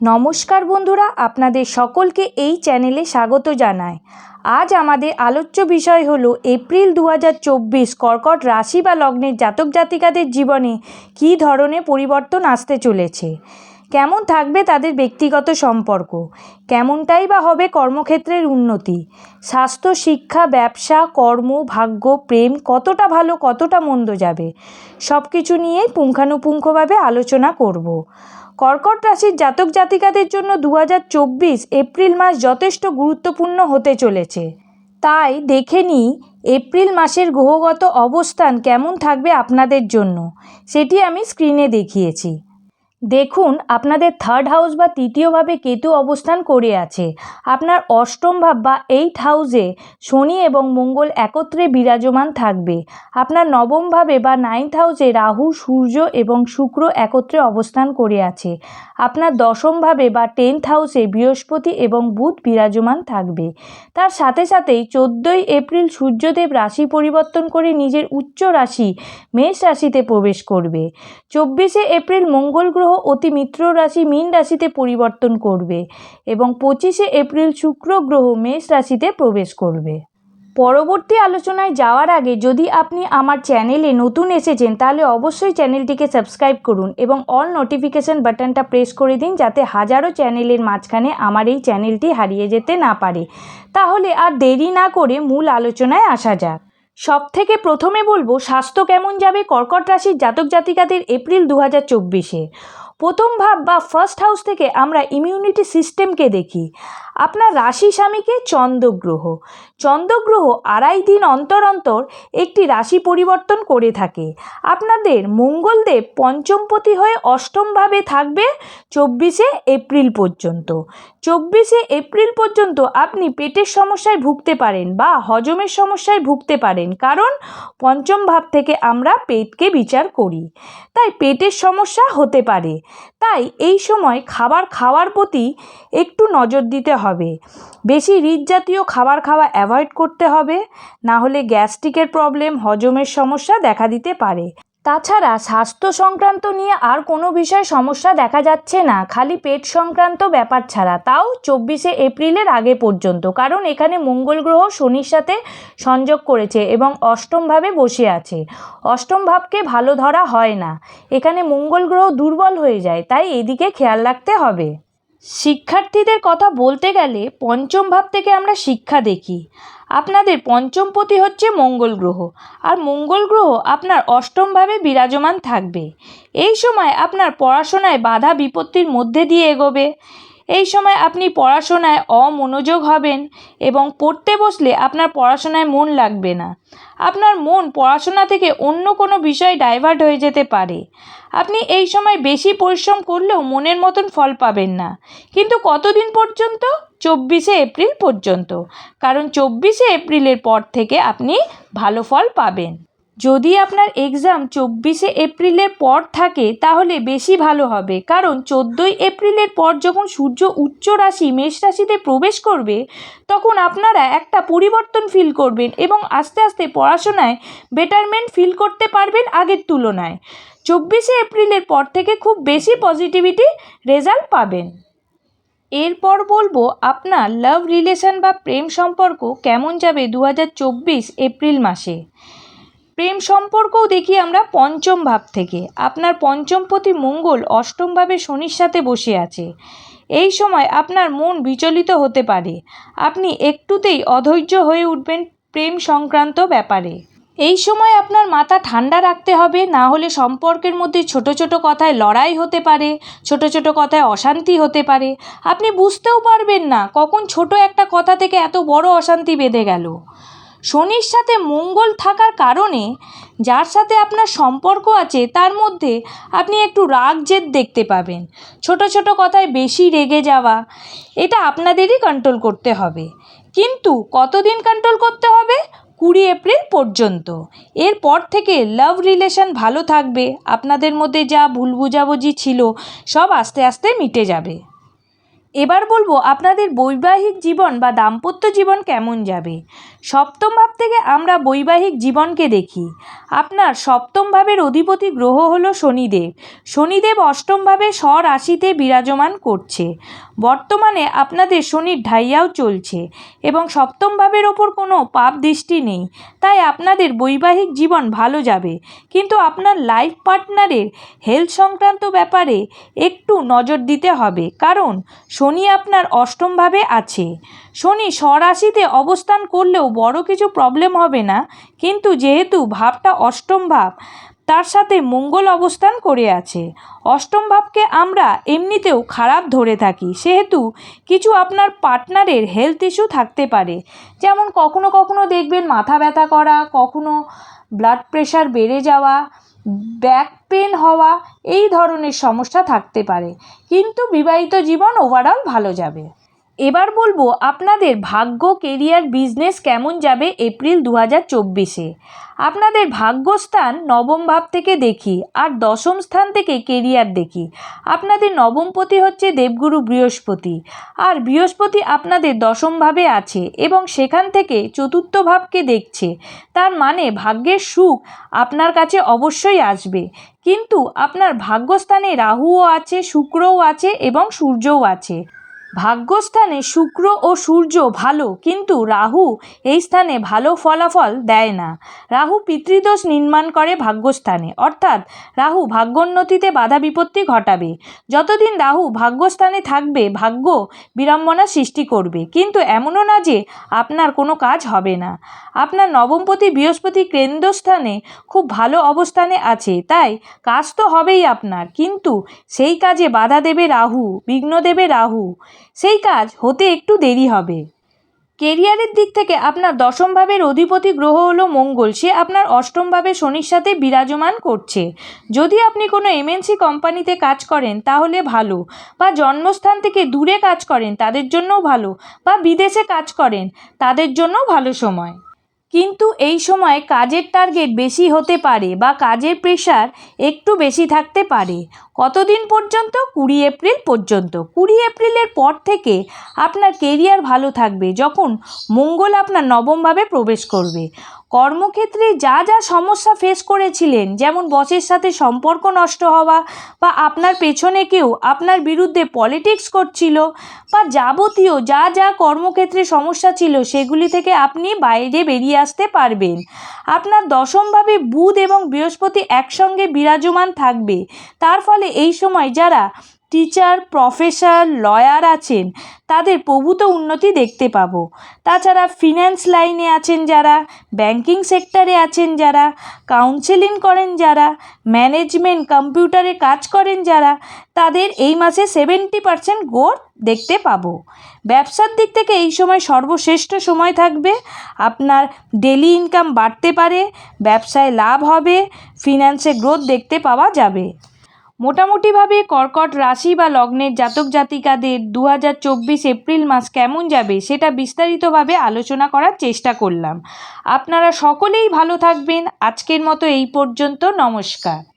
নমস্কার বন্ধুরা, আপনাদের সকলকে এই চ্যানেলে স্বাগত জানায় আজ আমাদের আলোচ্য বিষয় হলো এপ্রিল দু হাজার চব্বিশ কর্কট রাশি বা লগ্নের জাতক জাতিকাদের জীবনে কী ধরনের পরিবর্তন আসতে চলেছে? কেমন থাকবে তাদের ব্যক্তিগত সম্পর্ক? কেমনটাই বা হবে কর্মক্ষেত্রের উন্নতি? স্বাস্থ্য, শিক্ষা, ব্যবসা, কর্ম, ভাগ্য, প্রেম কতটা ভালো, কতটা মন্দ যাবে? সব কিছু নিয়েই পুঙ্খানুপুঙ্খভাবে আলোচনা করব। কর্কট রাশির জাতক জাতিকাদের জন্য দু হাজার চব্বিশ এপ্রিল মাস যথেষ্ট গুরুত্বপূর্ণ হতে চলেছে। তাই দেখে নিই এপ্রিল মাসের গ্রহগত অবস্থান কেমন থাকবে আপনাদের জন্য। সেটি আমি স্ক্রিনে দেখিয়েছি। দেখুন, আপনাদের থার্ড হাউস বা তৃতীয়ভাবে কেতু অবস্থান করে আছে। আপনার অষ্টম ভাব বা এইট হাউসে শনি এবং মঙ্গল একত্রে বিরাজমান থাকবে। আপনার নবম ভাবে বা নাইন্থ হাউসে রাহু, সূর্য এবং শুক্র একত্রে অবস্থান করে আছে। আপনার দশম ভাবে বা টেন্থ হাউসে বৃহস্পতি এবং বুধ বিরাজমান থাকবে। তার সাথে সাথেই চোদ্দোই এপ্রিল সূর্যদেব রাশি পরিবর্তন করে নিজের উচ্চ রাশি মেষ রাশিতে প্রবেশ করবে। চব্বিশে এপ্রিল মঙ্গল গ্রহ অতি মিত্র রাশি, মীন রাশিতে পরিবর্তন করবে এবং পঁচিশে এপ্রিল শুক্র গ্রহ, মেষ রাশিতে প্রবেশ করবে। পরবর্তী আলোচনায় যাওয়ার আগে যদি আপনি আমার চ্যানেলে নতুন এসেছেন, তাহলে অবশ্যই চ্যানেলটিকে সাবস্ক্রাইব করুন এবং অল নোটিফিকেশান বাটনটা প্রেস করে দিন যাতে হাজারো চ্যানেলের মাঝখানে আমার এই চ্যানেলটি হারিয়ে যেতে না পারে। তাহলে আর দেরি না করে মূল আলোচনায় আসা যাক। সব থেকে প্রথমে বলব, স্বাস্থ্য কেমন যাবে কর্কট রাশির জাতক জাতিকাদের এপ্রিল দু হাজার চব্বিশে? প্রথম ভাব বা ফার্স্ট হাউস থেকে আমরা ইমিউনিটি সিস্টেমকে দেখি। আপনার রাশি স্বামীকে চন্দ্রগ্রহ চন্দ্রগ্রহ আড়াই দিন অন্তর অন্তর একটি রাশি পরিবর্তন করে থাকে। আপনাদের মঙ্গলদেব পঞ্চমপতি হয়ে অষ্টমভাবে থাকবে চব্বিশে এপ্রিল পর্যন্ত। চব্বিশে এপ্রিল পর্যন্ত আপনি পেটের সমস্যায় ভুগতে পারেন বা হজমের সমস্যায় ভুগতে পারেন, কারণ পঞ্চম ভাব থেকে আমরা পেটকে বিচার করি। তাই পেটের সমস্যা হতে পারে। তাই এই সময় খাবার খাওয়ার প্রতি একটু নজর দিতে হবে। বেশি রিচ জাতীয় খাবার খাওয়া অ্যাভয়েড করতে হবে, না হলে গ্যাস্ট্রিকের প্রবলেম হজমের সমস্যা দেখা দিতে পারে। তাছাড়া স্বাস্থ্য সংক্রান্ত নিয়ে আর কোনো বিষয় সমস্যা দেখা যাচ্ছে না, খালি পেট সংক্রান্ত ব্যাপার ছাড়া। তাও চব্বিশে এপ্রিলের আগে পর্যন্ত, কারণ এখানে মঙ্গল গ্রহ শনির সাথে সংযোগ করেছে এবং অষ্টমভাবে বসে আছে। অষ্টম ভাবকে ভালো ধরা হয় না। এখানে মঙ্গল গ্রহ দুর্বল হয়ে যায়, তাই এদিকে খেয়াল রাখতে হবে। শিক্ষার্থীদের কথা বলতে গেলে পঞ্চম ভাব থেকে আমরা শিক্ষা দেখি। আপনাদের পঞ্চম পঞ্চমপতি হচ্ছে মঙ্গল গ্রহ। আর মঙ্গল গ্রহ আপনার অষ্টমভাবে বিরাজমান থাকবে। এই সময় আপনার পড়াশোনায় বাধা বিপত্তির মধ্যে দিয়ে এগোবে। এই সময় আপনি পড়াশোনায় অমনোযোগ হবেন এবং পড়তে বসলে আপনার পড়াশোনায় মন লাগবে না। আপনার মন পড়াশোনা থেকে অন্য কোনো বিষয়ে ডাইভার্ট হয়ে যেতে পারে। আপনি এই সময় বেশি পরিশ্রম করলেও মনের মতন ফল পাবেন না। কিন্তু কতদিন পর্যন্ত? চব্বিশে এপ্রিল পর্যন্ত। কারণ চব্বিশে এপ্রিলের পর থেকে আপনি ভালো ফল পাবেন। যদি আপনার এক্সাম চব্বিশে এপ্রিলের পর থাকে, তাহলে বেশি ভালো হবে। কারণ চোদ্দোই এপ্রিলের পর যখন সূর্য উচ্চ রাশি, মেষ রাশিতে প্রবেশ করবে, তখন আপনারা একটা পরিবর্তন ফিল করবেন এবং আস্তে আস্তে পড়াশোনায় বেটারমেন্ট ফিল করতে পারবেন আগের তুলনায়। চব্বিশে এপ্রিলের পর থেকে খুব বেশি পজিটিভিটি রেজাল্ট পাবেন। এরপর বলব, আপনার লাভ রিলেশন বা প্রেম সম্পর্ক কেমন যাবে দু হাজার চব্বিশ এপ্রিল মাসে? প্রেম সম্পর্কও দেখি আমরা পঞ্চম ভাব থেকে। আপনার পঞ্চমপতি মঙ্গল অষ্টমভাবে শনির সাথে বসে আছে। এই সময় আপনার মন বিচলিত হতে পারে। আপনি একটুতেই অধৈর্য হয়ে উঠবেন প্রেম সংক্রান্ত ব্যাপারে। এই সময় আপনার মাথা ঠান্ডা রাখতে হবে, না হলে সম্পর্কের মধ্যে ছোট ছোট কথায় লড়াই হতে পারে, ছোট ছোট কথায় অশান্তি হতে পারে। আপনি বুঝতেও পারবেন না কখন ছোট একটা কথা থেকে এত বড় অশান্তি বেঁধে গেল। শনির সাথে মঙ্গল থাকার কারণে, যার সাথে আপনার সম্পর্ক আছে, তার মধ্যে আপনি একটু রাগ জেদ দেখতে পাবেন। ছোট ছোট কথায় বেশি রেগে যাওয়া, এটা আপনাদেরই কন্ট্রোল করতে হবে। কিন্তু কতদিন কন্ট্রোল করতে হবে? কুড়ি এপ্রিল পর্যন্ত। এরপর থেকে লাভ রিলেশন ভালো থাকবে। আপনাদের মধ্যে যা ভুল বুঝাবুঝি ছিল, সব আস্তে আস্তে মিটে যাবে। এবার বলব আপনাদের বৈবাহিক জীবন বা দাম্পত্য জীবন কেমন যাবে? সপ্তম ভাব থেকে আমরা বৈবাহিক জীবনকে দেখি। আপনার সপ্তম ভাবের অধিপতি গ্রহ হলো শনিদেব। শনিদেব অষ্টম ভাবে স্বরাশিতে বিরাজমান করছে। বর্তমানে আপনাদের শনির ঢাইয়াও চলছে এবং সপ্তম ভাবের ওপর কোনো পাপ দৃষ্টি নেই। তাই আপনাদের বৈবাহিক জীবন ভালো যাবে। কিন্তু আপনার লাইফ পার্টনারের হেলথ সংক্রান্ত ব্যাপারে একটু নজর দিতে হবে। কারণ শনি আপনার অষ্টমভাবে আছে। শনি স্বরাশিতে অবস্থান করলেও বড় কিছু প্রবলেম হবে না। কিন্তু যেহেতু ভাবটা অষ্টম ভাব, তার সাথে মঙ্গল অবস্থান করে আছে। অষ্টম ভাবকে আমরা এমনিতেও খারাপ ধরে থাকি। সেহেতু কিছু আপনার পার্টনারের হেলথ ইস্যু থাকতে পারে। যেমন কখনো কখনো দেখবেন মাথা ব্যথা করা, কখনো ব্লাড প্রেশার বেড়ে যাওয়া ব্যাক পেন হওয়া এই ধরনের সমস্যা থাকতে পারে। কিন্তু বিবাহিত জীবন ওভারঅল ভালো যাবে। এবার বলব আপনাদের ভাগ্য কেরিয়ার বিজনেস কেমন যাবে এপ্রিল দু হাজার চব্বিশে। আপনাদের ভাগ্যস্থান নবম ভাব থেকে দেখি আর দশম স্থান থেকে কেরিয়ার দেখি। আপনাদের নবমপতি হচ্ছে দেবগুরু বৃহস্পতি। আর বৃহস্পতি আপনাদের দশম ভাবে আছে এবং সেখান থেকে চতুর্থ ভাবকে দেখছে। তার মানে ভাগ্যের সুখ আপনার কাছে অবশ্যই আসবে। কিন্তু আপনার ভাগ্যস্থানে রাহুও আছে, শুক্রও আছে এবং সূর্যও আছে। ভাগ্যস্থানে শুক্র ও সূর্য ভালো, কিন্তু রাহু এই স্থানে ভালো ফলাফল দেয় না। রাহু পিতৃদোষ নির্মাণ করে ভাগ্যস্থানে। অর্থাৎ রাহু ভাগ্যোন্নতিতে বাধা বিপত্তি ঘটাবে। যতদিন রাহু ভাগ্যস্থানে থাকবে, ভাগ্য বিড়ম্বনা সৃষ্টি করবে। কিন্তু এমনও না যে আপনার কোনো কাজ হবে না। আপনার নবমপতি বৃহস্পতি কেন্দ্রস্থানে খুব ভালো অবস্থানে আছে, তাই কাজ তো হবেই আপনার। কিন্তু সেই কাজে বাধা দেবে রাহু, বিঘ্ন দেবে রাহু। সেই কাজ হতে একটু দেরি হবে। কেরিয়ারের দিক থেকে আপনার দশম ভাবের অধিপতি গ্রহ হলো মঙ্গল। সে আপনার অষ্টম ভাবে শনির সাথে বিরাজমান করছে। যদি আপনি কোনো এমএনসি কোম্পানিতে কাজ করেন, তাহলে ভালো। বা জন্মস্থান থেকে দূরে কাজ করেন, তাদের জন্যও ভালো। বা বিদেশে কাজ করেন, তাদের জন্যও ভালো সময়। কিন্তু এই সময় কাজের টার্গেট বেশি হতে পারে বা কাজের প্রেশার একটু বেশি থাকতে পারে। কতদিন পর্যন্ত? কুড়ি এপ্রিল পর্যন্ত। কুড়ি এপ্রিলের পর থেকে আপনার কেরিয়ার ভালো থাকবে যখন মঙ্গল আপনার নবমভাবে প্রবেশ করবে। কর্মক্ষেত্রে যা যা সমস্যা ফেস করেছিলেন, যেমন বসের সাথে সম্পর্ক নষ্ট হওয়া বা আপনার পেছনে কেউ আপনার বিরুদ্ধে পলিটিক্স করছিল বা যাবতীয় যা যা কর্মক্ষেত্রে সমস্যা ছিল সেগুলি থেকে আপনি বাইরে বেরিয়ে আসতে পারবেন। আপনার দশমভাবে বুধ এবং বৃহস্পতি একসঙ্গে বিরাজমান থাকবে। তার ফলে এই সময় যারা টিচার প্রফেসর লয়ার আছেন, তাদের প্রভূত উন্নতি দেখতে পাবো। তাছাড়া ফিন্যান্স লাইনে আছেন যারা ব্যাংকিং সেক্টরে আছেন যারা কাউন্সেলিং করেন যারা ম্যানেজমেন্ট কম্পিউটারে কাজ করেন যারা, তাদের এই মাসে সেভেন্টি পার্সেন্ট গ্রোথ দেখতে পাবো। ব্যবসার দিক থেকে এই সময় সর্বশ্রেষ্ঠ সময় থাকবে। আপনার ডেলি ইনকাম বাড়তে পারে, ব্যবসায় লাভ হবে ফিন্যান্সে গ্রোথ দেখতে পাওয়া যাবে। মোটামুটিভাবে কর্কট রাশি বা লগ্নের জাতক জাতিকাদের দু হাজার চব্বিশ এপ্রিল মাস কেমন যাবে সেটা বিস্তারিতভাবে আলোচনা করার চেষ্টা করলাম। আপনারা সকলেই ভালো থাকবেন। আজকের মতো এই পর্যন্ত। নমস্কার।